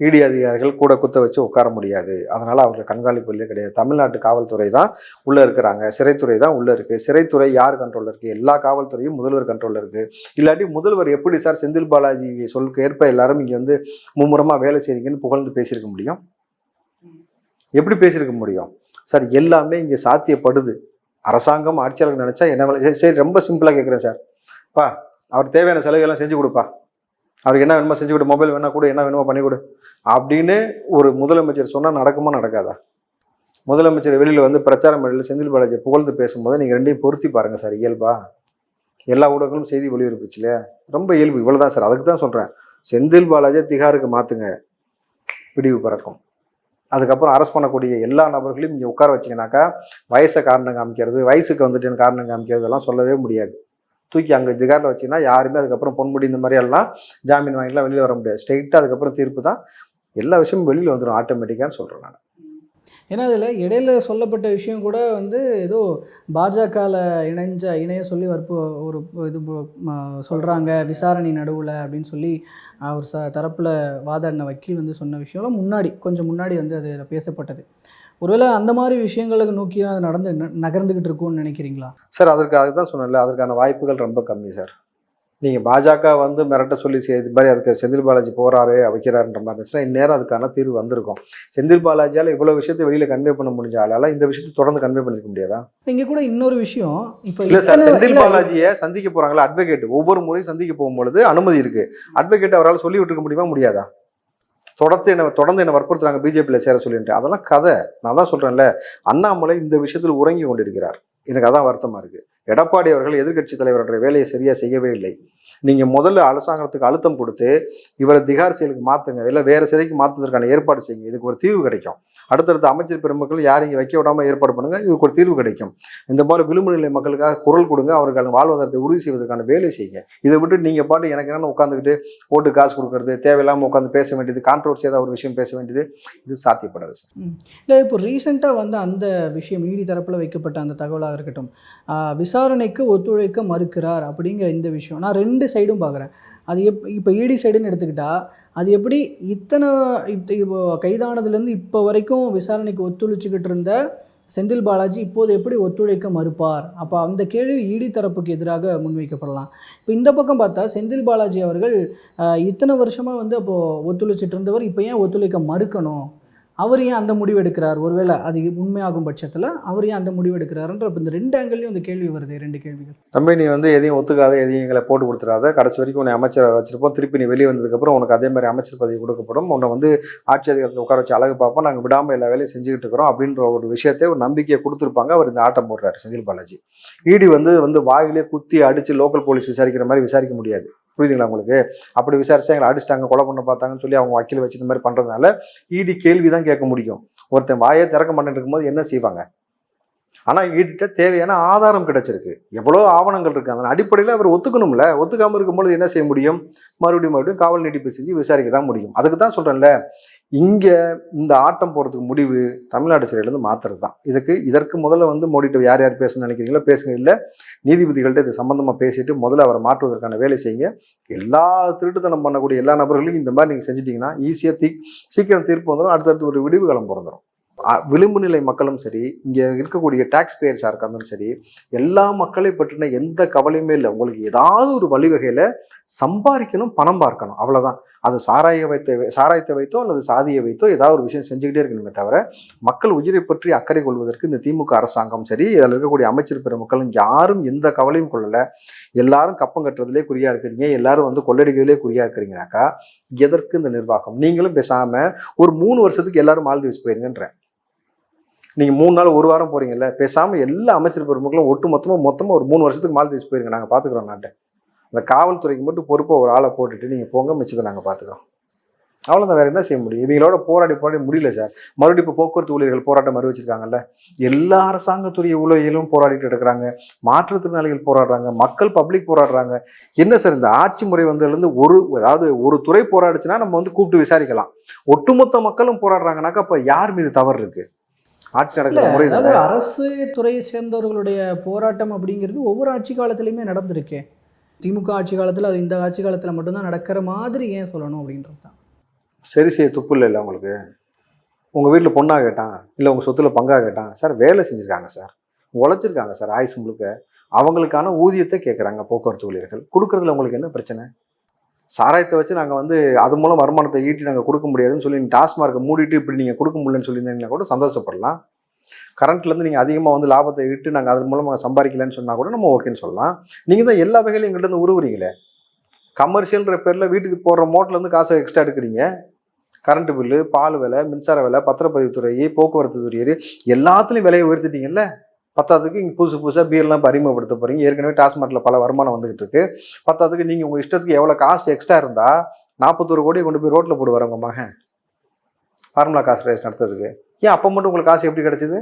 S1: இடி அதிகாரிகள் கூட குத்த வச்சு உட்கார முடியாது. அதனால் அவர்கள் கண்காணிப்பு இல்லை கிடையாது. தமிழ்நாட்டு காவல்துறை தான் உள்ளே இருக்கிறாங்க. சிறைத்துறை தான் உள்ளே இருக்குது சிறைத்துறை யார் கண்ட்ரோலில் இருக்குது எல்லா காவல்துறையும் முதல்வர் கண்ட்ரோலில் இருக்குது இல்லாட்டி முதல்வர் எப்படி சார் செந்தில் பாலாஜி சொல்லுக்கு ஏற்ப எல்லாரும் இங்கே வந்து மும்முரமாக வேலை செய்றீங்கன்னு புகழ்ந்து பேசியிருக்க முடியும்? எப்படி பேசியிருக்க முடியும்? சார் எல்லாமே இங்கே சாத்தியப்படுது. அரசாங்கம் ஆட்சியாளர் நினச்சா என்ன வேலை சரி, சரி ரொம்ப சிம்பிளாக கேட்குறேன் சார். பா அவர் தேவையான செலவுகள்லாம் செஞ்சு கொடுப்பா. அவருக்கு என்ன வேணுமோ செஞ்சு கொடு மொபைல் வேணா கூட என்ன வேணுமோ பண்ணி கொடு. அப்படின்னு ஒரு முதலமைச்சர் சொன்னால் நடக்குமா நடக்காதா? முதலமைச்சர் வெளியில் வந்து பிரச்சாரம் மேடையில் செந்தில் பாலாஜியை புகழ்ந்து பேசும்போது நீங்கள் ரெண்டையும் பொருத்தி பாருங்கள் சார் இயல்பா. எல்லா ஊடகங்களும் செய்தி ஒளிபரப்புச்சு இல்லையா? ரொம்ப இயல்பு இவ்வளவுதான் சார் அதுக்கு தான் சொல்கிறேன் செந்தில் பாலாஜியை திகாருக்கு மாற்றுங்க விடிவு பறக்கும். அதுக்கப்புறம் அரெஸ்ட் பண்ணக்கூடிய எல்லா நபர்களையும் இங்கே உட்கார வச்சிங்கனாக்கா வயசை காரணம் காமிக்கிறது வயசுக்கு வந்துட்டு காரணம் காமிக்கிறது எல்லாம் சொல்லவே முடியாது. தூக்கி அங்கே திகாரில் வச்சிங்கன்னா யாருமே அதுக்கப்புறம் பொன்முடி இந்த மாதிரி எல்லாம் ஜாமீன் வாங்கிலாம் வெளியில் வர முடியாது. ஸ்ட்ரெயிட்டாக அதுக்கப்புறம் தீர்ப்பு தான். எல்லா விஷயமும் வெளியில் வந்துடும் ஆட்டோமேட்டிக்கான்னு சொல்கிறேன் நான்.
S2: ஏன்னா அதில் இடையில சொல்லப்பட்ட விஷயம் கூட வந்து ஏதோ பாஜகவில் இணைஞ்ச இணைய சொல்லி வற்பு ஒரு இது சொல்கிறாங்க விசாரணை நடுவில் அப்படின்னு சொல்லி அவர் ச தரப்பில் வாதாடின வக்கீல் வந்து சொன்ன விஷயம்லாம் முன்னாடி கொஞ்சம் முன்னாடி வந்து அது பேசப்பட்டது. ஒருவேளை அந்த மாதிரி விஷயங்களுக்கு நோக்கி தான் அது நடந்து நகர்ந்துக்கிட்டு இருக்கும்னு நினைக்கிறீங்களா?
S1: சார் அதற்கு அதுதான் சொன்னல அதற்கான வாய்ப்புகள் ரொம்ப கம்மி சார். நீங்கள் பாஜக வந்து மிரட்ட சொல்லி இது மாதிரி அதுக்கு செந்தில் பாலாஜி போறாரு வைக்கிறாருன்ற மாதிரி இருந்துச்சுன்னா இந்நேரம் அதுக்கான தீர்வு வந்திருக்கும். செந்தில் பாலாஜியால் இவ்வளோ விஷயத்தை வெளியில் கன்வே பண்ண முடிஞ்ச ஆளால இந்த விஷயத்தை தொடர்ந்து கன்வே பண்ணிருக்க முடியாதா?
S2: இங்கே கூட இன்னொரு விஷயம் இப்போ
S1: இல்ல சார் செந்தில் பாலாஜியை சந்திக்க போறாங்களா அட்வொகேட் ஒவ்வொரு முறையும் சந்திக்க போகும்பொழுது அனுமதி இருக்கு. அட்வொகேட் அவரால் சொல்லி விட்டுருக்க முடியுமா? முடியாதா? தொடர்ந்து என்ன தொடர்ந்து என்ன வற்புறுத்துறாங்க பிஜேபியில் சேர சொல்லிட்டு. அதெல்லாம் கதை. நான் தான் சொல்றேன்ல அண்ணாமலை இந்த விஷயத்தில் உறங்கி கொண்டிருக்கிறார். எனக்கு அதான் வருத்தமா இருக்கு. எடப்பாடி அவர்கள் எதிர்க்கட்சி தலைவருடைய வேலையை சரியா செய்யவே இல்லை. நீங்க முதல்ல அரசாங்கத்துக்கு அழுத்தம் கொடுத்து இவரை திகார் செயலுக்கு மாத்துங்க இல்லை வேற சிறைக்கு மாத்துவதற்கான ஏற்பாடு செய்யுங்க. இதுக்கு ஒரு தீர்வு கிடைக்கும். அடுத்தடுத்த அமைச்சர் பெருமக்கள் யாரும் இங்கே வைக்க விடாம ஏற்பாடு பண்ணுங்க இதுக்கு ஒரு தீர்வு கிடைக்கும். இந்த மாதிரி விளிம்பு நிலை மக்களுக்காக குரல் கொடுங்க அவர்கள் வாழ்வாதாரத்தை உறுதி செய்வதற்கான வேலை செய்யுங்க. இதை விட்டு நீங்க பாட்டு எனக்கு என்ன உட்காந்துக்கிட்டு ஓட்டு காசு கொடுக்கறது தேவையில்லாம உட்காந்து பேச வேண்டியது கான்ட்ரவர்சி ஏதாவது ஒரு விஷயம் பேச வேண்டியது இது சாத்தியப்படாது சார்.
S2: இல்லை இப்போ ரீசெண்டாக வந்து அந்த விஷயம் ஈடி தரப்பில் வைக்கப்பட்ட அந்த தகவலாக இருக்கட்டும் ஆஹ் விசாரணைக்கு ஒத்துழைக்க மறுக்கிறார் அப்படிங்கிற இந்த விஷயம். நான் ரெண்டு ரெண்டு சைடும் பார்க்குறேன். அது எப் இப்போ ஈடி சைடுன்னு எடுத்துக்கிட்டால் அது எப்படி இத்தனை இப்போ கைதானதுலேருந்து இப்போ வரைக்கும் விசாரணைக்கு ஒத்துழைச்சிக்கிட்டு இருந்த செந்தில் பாலாஜி இப்போது எப்படி ஒத்துழைக்க மறுப்பார்? அப்போ அந்த கேள்வி இடி தரப்புக்கு எதிராக முன்வைக்கப்படலாம். இப்போ இந்த பக்கம் பார்த்தா செந்தில் பாலாஜி அவர்கள் இத்தனை வருஷமாக வந்து அப்போது ஒத்துழைச்சிட்டு இருந்தவர் இப்போ ஏன் ஒத்துழைக்க மறுக்கணும்? அவர் ஏன் அந்த முடிவு எடுக்கிறார்? ஒருவேளை அது உண்மையாகும் பட்சத்தில் அவர் ஏன் அந்த முடிவு எடுக்கிறாருன்ற இந்த ரெண்டு ஆங்கிள்லையும் இந்த கேள்வி வருது ரெண்டு கேள்விகள்.
S1: தம்பி நீ வந்து எதையும் ஒத்துக்காத எதையும் எங்களை போட்டு கொடுத்துறாத கடைசி வரைக்கும் உன்னை அமைச்சர் வச்சிருப்போம். திருப்பி நீ வெளியே வந்ததுக்கப்புறம் உனக்கு அதே மாதிரி அமைச்சர் பதவி கொடுக்கப்படும். உன்னை வந்து ஆட்சி அதிகாரத்தில் உட்கார வச்சு அழகு பார்ப்போம். நாங்கள் விடாமல் எல்லா வேலையும் செஞ்சுக்கிட்டு இருக்கிறோம் அப்படின்ற ஒரு விஷயத்தை ஒரு நம்பிக்கையை கொடுத்துருப்பாங்க. அவர் இந்த ஆட்டம் போடுறாரு செந்தில் பாலாஜி. இடி வந்து வந்து வாயிலே குத்தி அடிச்சு லோக்கல் போலீஸ் விசாரிக்கிற மாதிரி விசாரிக்க முடியாது. புரியுதுங்களா உங்களுக்கு? அப்படி விசாரிச்சு எங்களை அடிச்சிட்டாங்க கொலை பண்ண பார்த்தாங்கன்னு சொல்லி அவங்க வக்கீல் வச்சு இந்த மாதிரி பண்ணுறதுனால இடி கேள்வி தான் கேட்க முடியும். ஒருத்தன் வாயை திறக்க பண்ணிட்டு இருக்கும்போது என்ன செய்வாங்க? ஆனால் ஈடிட்ட தேவையான ஆதாரம் கிடைச்சிருக்கு. எவ்வளோ ஆவணங்கள் இருக்குது அதன் அடிப்படையில் அவர் ஒத்துக்கணும்ல. ஒத்துக்காமல் இருக்கும்போது என்ன செய்ய முடியும்? மறுபடியும் மறுபடியும் காவல் நீட்டிப்பு செஞ்சு விசாரிக்க தான் முடியும். அதுக்கு தான் சொல்கிறேன்ல இங்கே இந்த ஆட்டம் போகிறதுக்கு முடிவு தமிழ்நாடு சிறையிலேருந்து மாத்துறது தான் இதுக்கு இதற்கு முதல்ல வந்து மோடிட்டு யார் யார் பேசணும்னு நினைக்கிறீங்களோ பேசுங்க. இல்லை நீதிபதிகள்கிட்ட இது சம்மந்தமாக பேசிட்டு முதல்ல அவரை மாற்றுவதற்கான வேலை செய்யுங்க. எல்லா திருட்டுத்தனம் பண்ணக்கூடிய எல்லா நபர்களையும் இந்த மாதிரி நீங்கள் செஞ்சிட்டிங்கன்னா ஈஸியாக தீ சீக்கிரம் தீர்ப்பு வந்துடும் அடுத்தடுத்து ஒரு விடிவு காலம் பிறந்துடும் விளிம்பு நிலை மக்களும் சரி இங்கே இருக்கக்கூடிய டாக்ஸ் பேயர்ஸாக இருந்தாலும் சரி எல்லா மக்களை பற்றின எந்த கவலையுமே இல்லை. உங்களுக்கு ஏதாவது ஒரு வழிவகையில் சம்பாதிக்கணும் பணம் பார்க்கணும். அவ்வளோதான் அது சாராய வைத்த சாராயத்தை வைத்தோ அல்லது சாதியை வைத்தோ ஏதாவது ஒரு விஷயம் செஞ்சுக்கிட்டே இருக்கணுமே தவிர மக்கள் உயிரை பற்றி அக்கறை கொள்வதற்கு இந்த திமுக அரசாங்கம் சரி இதில் இருக்கக்கூடிய அமைச்சர் பெருமக்களும் யாரும் எந்த கவலையும் கொள்ளலை. எல்லாரும் கப்பம் கட்டுறதுலே குறியா இருக்கிறீங்க. எல்லாரும் வந்து கொள்ளடிக்கிறதுலே குறியா இருக்கிறீங்கனாக்கா எதற்கு இந்த நிர்வாகம்? நீங்களும் பேசாமல் ஒரு மூணு வருஷத்துக்கு எல்லாரும் மால்தீவ்ஸ் போயிருங்கன்றேன். நீங்கள் மூணு நாள் ஒரு வாரம் போகிறீங்கல்ல பேசாமல் எல்லா அமைச்சர் பெருமக்களும் ஒட்டு மொத்தமாக மொத்தமாக ஒரு மூணு வருஷத்துக்கு மால்தீவ்ஸ் போயிருங்க. நாங்கள் பார்த்துக்குறோம் நாட்டை. அந்த காவல்துறைக்கு மட்டும் பொறுப்பை ஒரு ஆளை போட்டுட்டு நீங்கள் போங்க மிச்சத்தை நாங்கள் பார்த்துக்குறோம் அவ்வளோதான் வேறு என்ன செய்ய முடியும்? இவங்களோட போராடி போராடி முடியல சார். மறுபடியும் இப்போ போக்குவரத்து ஊழியர்கள் போராட்டம் மறு வச்சிருக்காங்கல்ல எல்லா அரசாங்கத்துறை ஊழியர்களும் போராடிட்டு இருக்கிறாங்க. மாற்றுத்திறனாளிகள் போராடுறாங்க. மக்கள் பப்ளிக் போராடுறாங்க. என்ன சார் இந்த ஆட்சி முறை வந்ததுலேருந்து ஒரு அதாவது ஒரு துறை போராடுச்சுன்னா நம்ம வந்து கூப்பிட்டு விசாரிக்கலாம். ஒட்டுமொத்த மக்களும் போராடுறாங்கனாக்கா அப்போ யார் மீது தவறு இருக்குது ஆட்சி
S2: இல்ல
S1: நடக்கிற முறை
S2: அதாவது அரசு துறையை சேர்ந்தவர்களுடைய போராட்டம் அப்படிங்கிறது ஒவ்வொரு ஆட்சி காலத்துலையுமே நடந்திருக்கே. திமுக ஆட்சி காலத்தில் அது இந்த ஆட்சி காலத்தில் மட்டும்தான் நடக்கிற மாதிரி ஏன் சொல்லணும் அப்படின்றது தான்.
S1: சரி செய்ய துப்பு இல்லை உங்களுக்கு? உங்கள் வீட்டில் பொண்ணாக கேட்டான் இல்லை உங்கள் சொத்துல பங்கா கேட்டான் சார் வேலை செஞ்சுருக்காங்க சார். உழைச்சிருக்காங்க சார் ஆயுசு முழுக்க. அவங்களுக்கான ஊதியத்தை கேட்குறாங்க போக்குவரத்து ஊழியர்கள். கொடுக்குறதுல உங்களுக்கு என்ன பிரச்சனை? சாராயத்தை வச்சு நாங்கள் வந்து அது மூலம் வருமானத்தை ஈட்டி நாங்கள் கொடுக்க முடியாதுன்னு சொல்லி டாஸ்மார்க்கை மூடிட்டு இப்படி நீங்கள் கொடுக்க முடியலன்னு சொல்லியிருந்தீங்கன்னா கூட சந்தோஷப்படலாம். கரண்ட்லேருந்து நீங்கள் அதிகமாக வந்து லாபத்தை ஈட்டு நாங்கள் அதன் மூலமாக சம்பாதிக்கலன்னு சொன்னால் கூட நம்ம ஓகேன்னு சொல்லலாம். நீங்கள் தான் எல்லா வகையிலும் எங்கள்கிட்ட இருந்து உருவுறீங்களே? கமர்ஷியல்ன்ற பேரில் வீட்டுக்கு போடுற மோட்டர்லேருந்து காசை எக்ஸ்ட்ரா எடுக்கிறீங்க. கரண்ட் பில்லு பால் விலை மின்சார விலை பத்திரப்பதிவுத்துறை போக்குவரத்து துறை எல்லாத்துலேயும் விலையை உயர்த்திட்டீங்கல்ல? பத்தாவதுக்கு இங்கே புதுசு புதுசாக பீர்லாம் இப்போ அறிமுகப்படுத்த போகிறீங்க ஏற்கனவே டாஸ்மார்ட்டில் பல வருமானம் வந்துகிட்டு இருக்கு. பத்தாவதுக்கு நீங்கள் உங்கள் இஷ்டத்துக்கு எவ்வளோ காசு எக்ஸ்ட்ரா இருந்தால் நாற்பத்தொரு கோடி கொண்டு போய் ரோட்டில் போடுவார் உங்கள் மகன். ஃபார்முலா காசு ரேஸ் நடத்துறதுக்கு. ஏன் அப்போ மட்டும் உங்களுக்கு காசு எப்படி கிடச்சிது?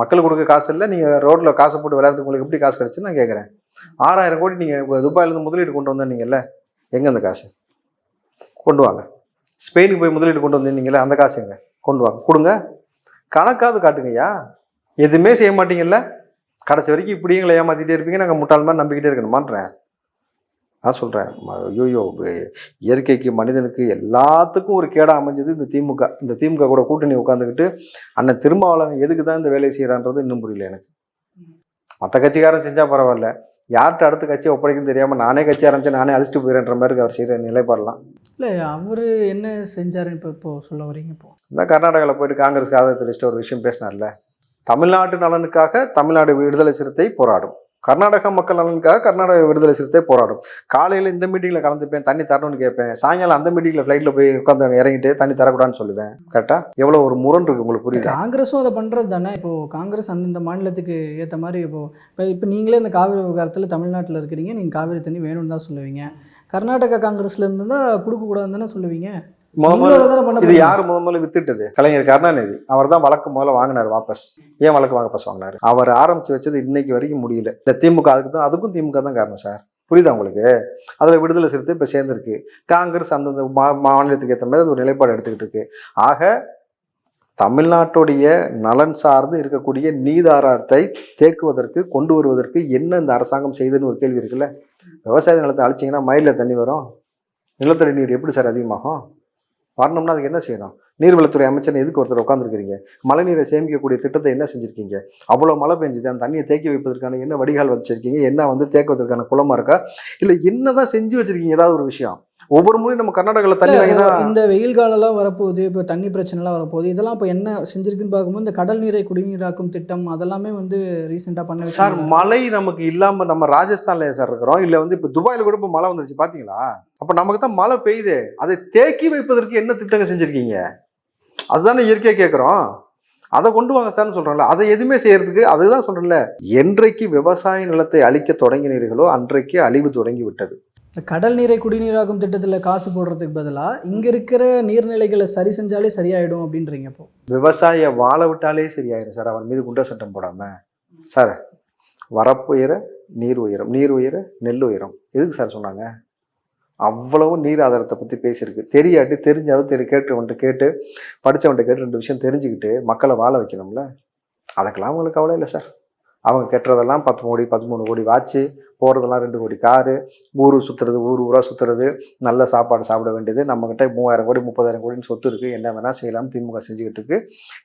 S1: மக்கள் கொடுக்க காசு இல்லை. நீங்கள் ரோட்டில் காசை போட்டு விளையாடுறதுக்கு உங்களுக்கு எப்படி காசு கிடைச்சுன்னு நான் கேட்குறேன் ஆறாயிரம் கோடி நீங்கள் துபாயிலேருந்து முதலீடு கொண்டு வந்தீங்கல்ல எங்கே அந்த காசு? கொண்டு வாங்க. ஸ்பெயினுக்கு போய் முதலீடு கொண்டு வந்திருந்தீங்களே அந்த காசு எங்கே? கொண்டு வாங்க. கொடுங்க. கணக்காவது காட்டுங்கய்யா. எதுவுமே செய்ய மாட்டீங்கல்ல? கடைசி வரைக்கும் இப்படி எங்களை ஏமாத்திட்டே இருப்பீங்க நாங்கள் முட்டாள் மாதிரி நம்பிக்கிட்டே இருக்கணுமான்றேன் நான் சொல்கிறேன் ஐயோயோ இயற்கைக்கு மனிதனுக்கு எல்லாத்துக்கும் ஒரு கேடாக அமைஞ்சது இந்த திமுக. இந்த திமுக கூட கூட்டணி உட்காந்துக்கிட்டு அண்ணன் திருமாவளவன் எதுக்கு தான் இந்த வேலையை செய்கிறான்றது இன்னும் புரியல எனக்கு. மற்ற கட்சிக்காரன் செஞ்சால் பரவாயில்ல. யார்கிட்ட அடுத்த கட்சியை ஒப்படைக்கும் தெரியாமல் நானே கட்சி ஆரம்பிச்சு நானே அழிச்சிட்டு போயிடுன்ற மாதிரி அவர் செய்கிற நிலைப்பாடலாம்.
S2: இல்லை அவர் என்ன செஞ்சாருன்னு இப்போ இப்போ சொல்ல வரீங்க இப்போ?
S1: இந்த கர்நாடகாவில் போயிட்டு காங்கிரஸ்க்கு ஆதரவு தெரிவிச்சிட்டு ஒரு விஷயம் பேசினார்ல. தமிழ்நாட்டு நலனுக்காக தமிழ்நாடு விடுதலை சிறுத்தை போராடும். கர்நாடக மக்கள் நலனுக்காக கர்நாடக விடுதலை சிறுத்தை போராடும். காலையில் இந்த மீட்டிங்கில் கலந்துப்பேன் தண்ணி தரணும்னு கேட்பேன். சாயங்காலம் அந்த மீட்டிங்கில் ஃப்ளைட்டில் போய் உட்காந்து இறங்கிட்டு தண்ணி தரக்கூடாதுன்னு சொல்லுவேன். கரெக்டாக எவ்வளோ ஒரு முரண் இருக்கு உங்களுக்கு புரியுது?
S2: காங்கிரஸும் அதை பண்ணுறது தானே? இப்போது காங்கிரஸ் அந்தந்த மாநிலத்துக்கு ஏற்ற மாதிரி இப்போது இப்போ இப்போ நீங்களே இந்த காவிரி விவகாரத்தில் தமிழ்நாட்டில் இருக்கிறீங்க. நீங்கள் காவிரி தண்ணி வேணும்னு தான் சொல்லுவீங்க. கர்நாடகா காங்கிரஸ்லேருந்து தான் கொடுக்கக்கூடாதுன்னு தானே சொல்லுவீங்க?
S1: இது. யார் முத முதல்ல வித்துட்டது? கலைஞர் கருணாநிதி. அவர் தான் வழக்கு முதல்ல வாங்கினார் வாபஸ். ஏன் வழக்கு வாபஸ் வாங்கினார்? அவர் ஆரம்பிச்சு வச்சது இன்னைக்கு வரைக்கும் முடியல. இந்த திமுக அதுக்கு தான் அதுக்கும் திமுக தான் காரணம் சார். புரியுதா உங்களுக்கு? அதில் விடுதலை சிறுத்தை இப்போ சேர்ந்துருக்கு. காங்கிரஸ் அந்தந்த மா மாநிலத்துக்கு ஏற்ற மாதிரி அது ஒரு நிலைப்பாடு எடுத்துக்கிட்டு இருக்கு. ஆக தமிழ்நாட்டுடைய நலன் சார்ந்து இருக்கக்கூடிய நீதாரத்தை தேக்குவதற்கு கொண்டு வருவதற்கு என்ன இந்த அரசாங்கம் செய்யுதுன்னு ஒரு கேள்வி இருக்குல்ல? விவசாய நிலத்தை அழிச்சிங்கன்னா மயிலில் தண்ணி வரும். நிலத்தடி நீர் எப்படி சார் அதிகமாகும்? வரணும்னா அதுக்கு என்ன செய்யணும்? நீர்வளத்துறை அமைச்சர் எதுக்கு ஒருத்தர் உட்காந்துருக்கிறீங்க மழைநீரை சேமிக்கக்கூடிய திட்டத்தை என்ன செஞ்சுருக்கீங்க? அவ்வளோ மழை பெஞ்சுது அந்த தண்ணியை தேக்கி வைப்பதற்கான என்ன வடிகால் வச்சிருக்கீங்க? என்ன வந்து தேக்குவதற்கான குளமா இருக்கா? இல்லை என்ன தான் செஞ்சு வச்சிருக்கீங்க? ஏதாவது ஒரு விஷயம். ஒவ்வொரு முறையும் நம்ம கர்நாடகாவில் தண்ணி வாங்கி தான்
S2: இந்த வெயில் காலம்லாம் வரப்போகுது இப்போ தண்ணி பிரச்சனைலாம் வரப்போகுது. இதெல்லாம் இப்போ என்ன செஞ்சிருக்குன்னு பார்க்கும்போது இந்த கடல் நீரை குடிநீராக்கும் திட்டம் அதெல்லாமே வந்து ரீசெண்டாக பண்ண
S1: சார் மழை நமக்கு இல்லாம நம்ம ராஜஸ்தான்ல சார் இருக்கிறோம்? இல்ல வந்து இப்ப துபாயில கூட இப்ப மழை வந்துருச்சு பாத்தீங்களா? அப்ப நமக்கு தான் மழை பெய்யுது. அதை தேக்கி வைப்பதற்கு என்ன திட்டங்கள் செஞ்சிருக்கீங்க? அதுதானே இயற்கையா கேட்குறோம் அதை கொண்டு வாங்க சார்னு சொல்றேன்ல. அதை எதுவுமே செய்யறதுக்கு அதுதான் சொல்றேன்ல. என்றைக்கு விவசாய நிலத்தை அழிக்க தொடங்கினீர்களோ அன்றைக்கு அழிவு தொடங்கி விட்டது
S2: இந்த கடல் நீரை குடிநீராக்கும் திட்டத்தில் காசு போடுறதுக்கு பதிலாக இங்கே இருக்கிற நீர்நிலைகளை சரி செஞ்சாலே சரியாயிடும் அப்படின்றீங்க இப்போ
S1: விவசாய வாழ விட்டாலே சரியாயிடும் சார். அவன் மீது குண்ட சட்டம் போடாமல் சார் வரப்பு உயர நீர் உயரம். நீர் உயர நெல் உயரம். எதுக்கு சார் சொன்னாங்க? அவ்வளவும் நீர் ஆதாரத்தை பற்றி பேசியிருக்கு. தெரியாட்டி தெரிஞ்சாவது தெரி கேட்டவன்ட்டு கேட்டு படித்தவன்ட்டு கேட்டு ரெண்டு விஷயம் தெரிஞ்சுக்கிட்டு மக்களை வாழ வைக்கணும்ல. அதுக்கெல்லாம் அவங்களுக்கு கவலை இல்லை சார். அவங்க கெட்டுறதெல்லாம் பத்து கோடி பதிமூணு கோடி வாட்சு போகிறதெல்லாம் ரெண்டு கோடி காரு ஊர் சுற்றுறது ஊர் ஊராக சுற்றுறது நல்ல சாப்பாடு சாப்பிட வேண்டியது. நம்மக்கிட்ட மூவாயிரம் கோடி முப்பதாயிரம் கோடின்னு சொத்து இருக்குது என்ன வேணால் செய்யலாம். திமுக செஞ்சுக்கிட்டு இருக்கு.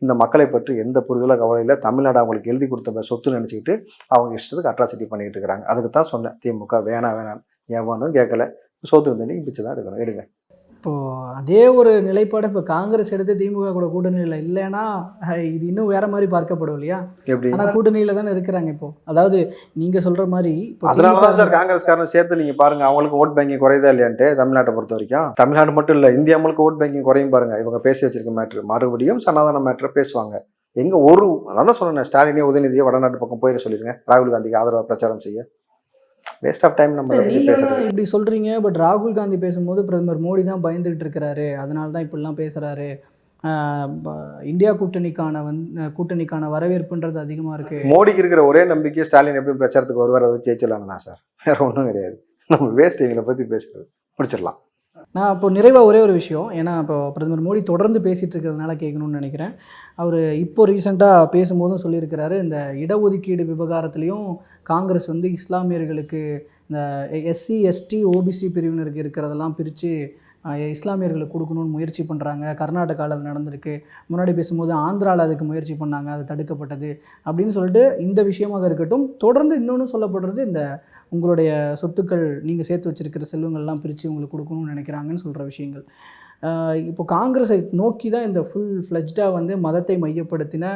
S1: இந்த மக்களை பற்றி எந்த புரிதலும் கவலை இல்லை. தமிழ்நாடு அவங்களுக்கு எழுதி கொடுத்த சொத்து நினச்சிக்கிட்டு அவங்க இஷ்டத்துக்கு அட்ராசிட்டி பண்ணிக்கிட்டு இருக்கிறாங்க. அதுக்கு தான் சொன்னேன். திமுக வேணாம் வேணாம் எவனும் கேட்கல சொத்து வந்து நீங்கள் பிச்சு தான் எடுக்கணும். எடுங்க.
S2: இப்போது அதே ஒரு நிலைப்பாடு இப்போ காங்கிரஸ் எடுத்து திமுக கூட கூட்டணியில் இல்லைன்னா இது இன்னும் வேற மாதிரி பார்க்கப்படும் இல்லையா? ஆனால் கூட்டணியில் தானே இருக்கிறாங்க இப்போ. அதாவது நீங்கள் சொல்கிற மாதிரி
S1: அதனால தான் சார் காங்கிரஸ்காரன் சேர்த்து நீங்கள் பாருங்க அவங்களுக்கு ஓட் பேங்கிங் குறையுதா இல்லையான்ட்டு தமிழ்நாட்டை பொறுத்த வரைக்கும். தமிழ்நாடு மட்டும் இல்லை இந்தியா முழுக்க ஓட் பேங்கிங் குறையும் பாருங்க. இவங்க பேசி வச்சிருக்க மேட்ரு மறுபடியும் சனாதன மேட்ரு பேசுவாங்க. எங்க ஒரு அதான் தான் சொன்னேன் ஸ்டாலினே உதயநிதியை வடநாட்டு பக்கம் போயிட சொல்லிருங்க. ராகுல் காந்திக்கு ஆதரவாக பிரச்சாரம் செய்ய. வேஸ்ட் ஆஃப் டைம் நம்ம
S2: இப்படி சொல்றீங்க பட் ராகுல் காந்தி பேசும்போது பிரதமர் மோடி தான் பயந்துகிட்டு இருக்கிறாரு. அதனால தான் இப்படிலாம் பேசுறாரு. ஆஹ் ப- இந்தியா கூட்டணிக்கான வந்து கூட்டணிக்கான வரவேற்புன்றது அதிகமா இருக்கு.
S1: மோடிக்கு இருக்கிற ஒரே நம்பிக்கை ஸ்டாலின் எப்படி பிரச்சாரத்துக்கு வருவார் அதை ஜெயிச்சிடலான்னு தான் சார். வேற ஒன்றும் கிடையாது. நம்ம வேஸ்ட் எங்களை பற்றி பேசுறது. முடிச்சிடலாம்.
S2: நான் இப்போ நிறைவாக ஒரே ஒரு விஷயம். ஏன்னா இப்போ பிரதமர் மோடி தொடர்ந்து பேசிகிட்டு இருக்கிறதுனால கேட்கணும்னு நினைக்கிறேன். அவர் இப்போ ரீசெண்டாக பேசும்போதும் சொல்லியிருக்கிறாரு இந்த இடஒதுக்கீடு விவகாரத்துலேயும் காங்கிரஸ் வந்து இஸ்லாமியர்களுக்கு இந்த எஸ்சி எஸ்டி ஓபிசி பிரிவினருக்கு இருக்கிறதெல்லாம் பிரித்து இஸ்லாமியர்களுக்கு கொடுக்கணும்னு முயற்சி பண்ணுறாங்க கர்நாடகாவில் அது நடந்திருக்கு. முன்னாடி பேசும்போது ஆந்திராவில் அதுக்கு முயற்சி பண்ணாங்க அது தடுக்கப்பட்டது அப்படின்னு சொல்லிட்டு இந்த விஷயமாக இருக்கட்டும் தொடர்ந்து இன்னொன்று சொல்லப்படுறது இந்த உங்களுடைய சொத்துக்கள் நீங்கள் சேர்த்து வச்சிருக்கிற செல்வங்கள்லாம் பிரித்து உங்களுக்கு கொடுக்கணும்னு நினைக்கிறாங்கன்னு சொல்கிற விஷயங்கள். இப்போ காங்கிரஸை நோக்கி தான் இந்த ஃபுல் ஃப்ளெஜ்டாக வந்து மதத்தை மையப்படுத்தின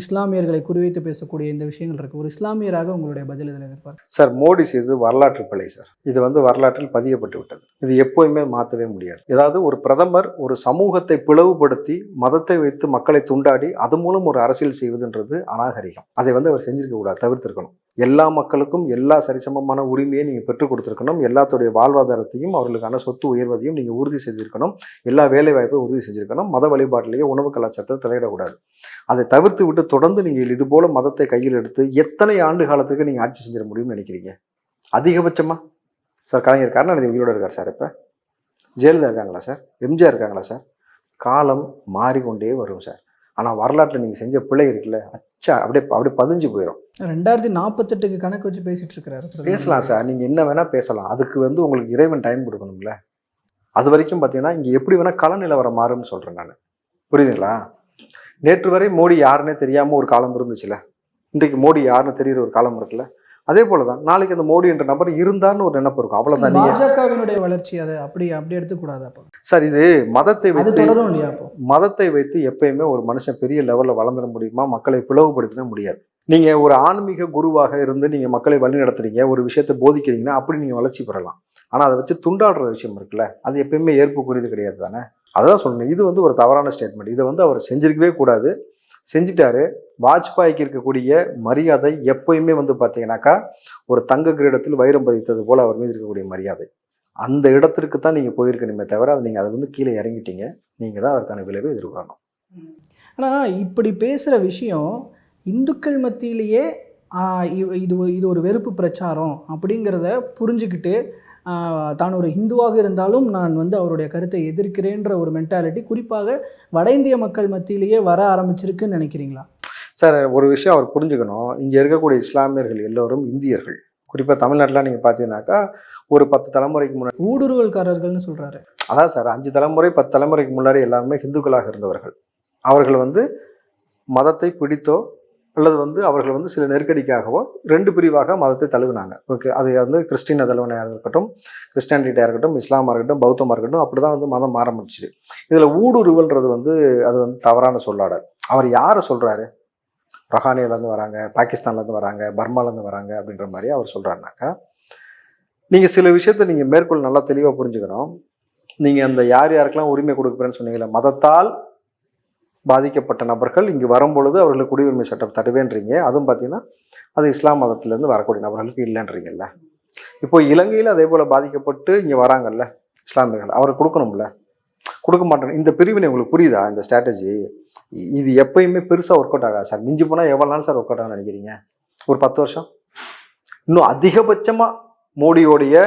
S2: இஸ்லாமியர்களை குறிவைத்து பேசக்கூடிய இந்த விஷயங்கள் இருக்குது ஒரு இஸ்லாமியராக உங்களுடைய பதில் இதில் எதிர்ப்பார்
S1: சார் மோடி செய்தது வரலாற்று பிழை சார். இது வந்து வரலாற்றில் பதியப்பட்டு விட்டது. இது எப்போயுமே மாற்றவே முடியாது. ஏதாவது ஒரு பிரதமர் ஒரு சமூகத்தை பிளவுபடுத்தி மதத்தை வைத்து மக்களை துண்டாடி அது மூலம் ஒரு அரசியல் செய்வதுன்றது அநாகரிகம். அதை வந்து அவர் செஞ்சிருக்க கூடாது தவிர்த்திருக்கணும். எல்லா மக்களுக்கும் எல்லா சரிசமமான உரிமையை நீங்கள் பெற்றுக் கொடுத்துருக்கணும். எல்லாத்துடைய வாழ்வாதாரத்தையும் அவர்களுக்கான சொத்து உயர்வதையும் நீங்கள் உறுதி செய்திருக்கணும். எல்லா வேலைவாய்ப்பையும் உறுதி செஞ்சுருக்கணும். மத வழிபாட்டிலேயே உணவு கலாச்சாரத்தை தலையிடக்கூடாது. அதை தவிர்த்து விட்டு தொடர்ந்து நீங்கள் இது போல மதத்தை கையில் எடுத்து எத்தனை ஆண்டு காலத்துக்கு நீங்கள் ஆட்சி செஞ்சிட முடியும்னு நினைக்கிறீங்க? அதிகபட்சமாக சார் கலைஞர் கருணாநிதி உயிரோட இருக்கார் சார் இப்போ? ஜெயலலிதா இருக்காங்களா சார்? எம்ஜிஆர் இருக்காங்களா சார்? காலம் மாறிக்கொண்டே வரும் சார். ஆனால் வரலாற்றில் நீங்கள் செஞ்ச பிழை இருக்குல்ல அச்சா அப்படியே அப்படியே பதிஞ்சு போயிடும்
S2: ரெண்டாயிரத்தி நாற்பத்தெட்டுக்கு கணக்கு வச்சு பேசிட்டு இருக்கிறாரு.
S1: பேசலாம் சார். நீங்கள் என்ன வேணால் பேசலாம். அதுக்கு வந்து உங்களுக்கு இறைவன் டைம் கொடுக்கணும்ல. அது வரைக்கும் பார்த்தீங்கன்னா இங்கே எப்படி வேணால் கள நிலவரம் மாறும்னு சொல்கிறேன் நான். புரியுதுங்களா? நேற்று வரை மோடி யாருன்னே தெரியாமல் ஒரு காலம் இருந்துச்சுல. இன்றைக்கு மோடி யாருன்னு தெரியுற ஒரு காலம் இருக்குல்ல. அதே போல தான் நாளைக்கு அந்த மோடி என்ற நபர் இருந்தார்னு ஒரு நினைப்பு இருக்கும். அவ்வளோதான் நீங்கள்
S2: பாஜகவினுடைய வளர்ச்சி அதை அப்படி அப்படி எடுத்துக்கூடாது அப்போ.
S1: சார் இது மதத்தை வைத்து மதத்தை வைத்து எப்பயுமே ஒரு மனுஷன் பெரிய லெவலில் வளர்ந்துட முடியுமா? மக்களை பிளவுபடுத்தின முடியாது. நீங்க ஒரு ஆன்மீக குருவாக இருந்து நீங்க மக்களை வழி நடத்துறீங்க ஒரு விஷயத்தை போதிக்கிறீங்கன்னா அப்படி நீங்க வளர்ச்சி பெறலாம். ஆனா அதை வச்சு துண்டாடுற விஷயம் இருக்குல்ல அது எப்பயுமே ஏற்புக்குரியது கிடையாது தானே? அதான் சொல்லணும் இது வந்து ஒரு தவறான ஸ்டேட்மெண்ட் இதை வந்து அவர் செஞ்சிருக்கவே கூடாது. செஞ்சிட்டாரு. வாஜ்பாய்க்கு இருக்கக்கூடிய மரியாதை எப்பயுமே வந்து பார்த்தீங்கன்னாக்கா ஒரு தங்க கிரீடத்தில் வைரம் பதித்தது போல அவர் மீது இருக்கக்கூடிய மரியாதை. அந்த இடத்திற்கு தான் நீங்கள் போயிருக்கணுமே தவிர அது நீங்கள் அதை வந்து கீழே இறங்கிட்டீங்க. நீங்கள் தான் அதற்கான விளைவை எதிர்கொள்ளணும்.
S2: ஆனால் இப்படி பேசுகிற விஷயம் இந்துக்கள் மத்தியிலேயே இது இது ஒரு வெறுப்பு பிரச்சாரம் அப்படிங்கிறத புரிஞ்சுக்கிட்டு தான் ஒரு இந்துவாக இருந்தாலும் நான் வந்து அவருடைய கருத்தை எதிர்க்கிறேன்ற ஒரு மென்டாலிட்டி குறிப்பாக வட இந்திய மக்கள் மத்தியிலேயே வர ஆரம்பிச்சிருக்குன்னு நினைக்கிறீங்களா?
S1: சார் ஒரு விஷயம் அவர் புரிஞ்சுக்கணும். இங்கே இருக்கக்கூடிய இஸ்லாமியர்கள் எல்லோரும் இந்தியர்கள். குறிப்பாக தமிழ்நாட்டில் நீங்கள் பார்த்தீங்கன்னாக்கா ஒரு பத்து தலைமுறைக்கு முன்னாடி
S2: ஊடுருவல்காரர்கள்னு சொல்கிறாரு
S1: அதான் சார் அஞ்சு தலைமுறை பத்து தலைமுறைக்கு முன்னாடி எல்லாருமே இந்துக்களாக இருந்தவர்கள். அவர்கள் வந்து மதத்தை பிடித்தோ அல்லது வந்து அவர்கள் வந்து சில நெருக்கடிக்காகவோ ரெண்டு பிரிவாக மதத்தை தழுவினாங்க. ஓகே அது வந்து கிறிஸ்டின தழுவினையாக இருக்கட்டும் கிறிஸ்டியானிட்டியாக இருக்கட்டும் இஸ்லாமாக இருக்கட்டும் பௌத்தமாக இருக்கட்டும் அப்படி தான் வந்து மதம் ஆரம்பிச்சுது இதில் ஊடுருவல்ன்றது வந்து அது வந்து தவறான சொல்லாடல். அவர் யாரை சொல்கிறாரு ரஹானியிலேருந்து வராங்க பாகிஸ்தான்லேருந்து வராங்க பர்மாலேருந்து வராங்க அப்படின்ற மாதிரி அவர் சொல்கிறாருனாக்கா நீங்கள் சில விஷயத்தை நீங்கள் மேற்கொள் நல்லா தெளிவாக புரிஞ்சுக்கணும். நீங்கள் அந்த யார் யாருக்கெல்லாம் உரிமை கொடுக்குறேன்னு சொன்னீங்களே மதத்தால் பாதிக்கப்பட்ட நபர்கள் இங்கு வரும்பொழுது அவர்களுக்கு குடியுரிமை சட்டம் தருவேன்றீங்க. அதுவும் பார்த்தீங்கன்னா அது இஸ்லாம் மதத்திலேருந்து வரக்கூடிய நபர்களுக்கு இல்லைன்றீங்கல்ல. இப்போ இலங்கையில் அதே போல் பாதிக்கப்பட்டு இங்கே வராங்கல்ல இஸ்லாமியர்கள் அவருக்கு கொடுக்கணும்ல? கொடுக்க மாட்டேன். இந்த பிரிவினை உங்களுக்கு புரியுதா இந்த ஸ்ட்ராட்டஜி இது எப்பயுமே பெருசாக ஒர்க் அவுட் ஆகாது. சார் மிஞ்சி போனால் எவ்வளோ நாள் சார் ஒர்க் அவுட் ஆகும் நினைக்கிறீங்க? ஒரு பத்து வருஷம்? இன்னும் அதிகபட்சமாக மோடியோடைய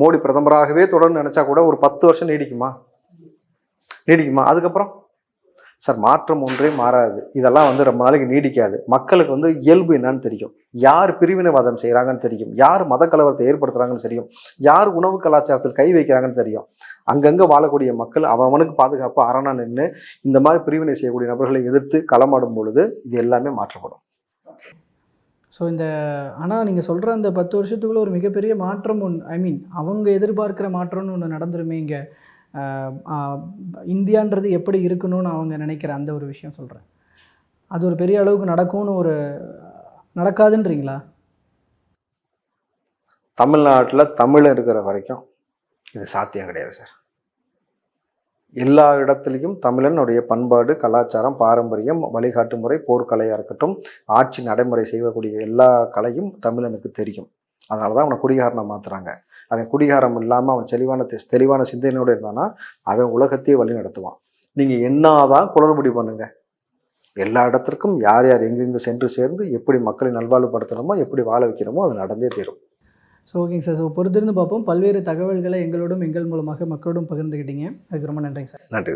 S1: மோடி பிரதமராகவே தொடர்ந்து நினச்சா கூட ஒரு பத்து வருஷம் நீடிக்குமா? நீடிக்குமா? அதுக்கப்புறம்? சார் மாற்றம் ஒன்றே மாறாது. இதெல்லாம் வந்து ரொம்ப நாளைக்கு நீடிக்காது. மக்களுக்கு வந்து இயல்பு என்னன்னு தெரியும். யார் பிரிவினைவாதம் செய்கிறாங்கன்னு தெரியும். யார் மத கலவரத்தை ஏற்படுத்துகிறாங்கன்னு தெரியும். யார் உணவு கலாச்சாரத்தில் கை வைக்கிறாங்கன்னு தெரியும். அங்கங்கே வாழக்கூடிய மக்கள் அவனுக்கு பாதுகாப்பு அரணா நின்று இந்த மாதிரி பிரிவினை செய்யக்கூடிய நபர்களை எதிர்த்து களமாடும் பொழுது இது எல்லாமே மாற்றப்படும்.
S2: ஸோ இந்த ஆனால் நீங்கள் சொல்கிற அந்த பத்து வருஷத்துக்குள்ள ஒரு மிகப்பெரிய மாற்றம் ஒன்று ஐ மீன் அவங்க எதிர்பார்க்குற மாற்றம்னு ஒன்று நடந்துருமே இங்கே இந்தியான்றது எப்படி இருக்கணும்னு அவங்க நினைக்கிற அந்த ஒரு விஷயம் சொல்கிறேன் அது ஒரு பெரிய அளவுக்கு நடக்கும்னு ஒரு நடக்காதுன்றீங்களா?
S1: தமிழ்நாட்டில் தமிழ் இருக்கிற வரைக்கும் இது சாத்தியம் கிடையாது சார். எல்லா இடத்துலையும் தமிழனுடைய பண்பாடு கலாச்சாரம் பாரம்பரியம் வழிகாட்டு முறை போர்க்கலையாக இருக்கட்டும் ஆட்சி நடைமுறை செய்யக்கூடிய எல்லா கலையும் தமிழனுக்கு தெரியும். அதனால தான் அவனை குடிகாரனை மாற்றுறாங்க அவன் குடிகாரம் இல்லாமல் அவன் தெளிவான தெளிவான சிந்தனையோடு இருந்தானா அவன் உலகத்தையே வழி நடத்துவான். நீங்கள் என்னதான் குளறுபடி பண்ணுங்க. எல்லா இடத்திற்கும் யார் யார் எங்கெங்கே சென்று சேர்ந்து எப்படி மக்களை நல்வாழ்வுபடுத்தணுமோ எப்படி வாழ வைக்கணுமோ அது நடந்தே தீரும்.
S2: ஸோ ஓகேங்க சார் ஸோ பொறுத்திருந்து பார்ப்போம். பல்வேறு தகவல்களை எங்களோடும் எங்கள் மூலமாக மக்களோடும் பகிர்ந்துக்கிட்டீங்க அதுக்கு ரொம்ப நன்றிங்க சார்
S1: நன்றி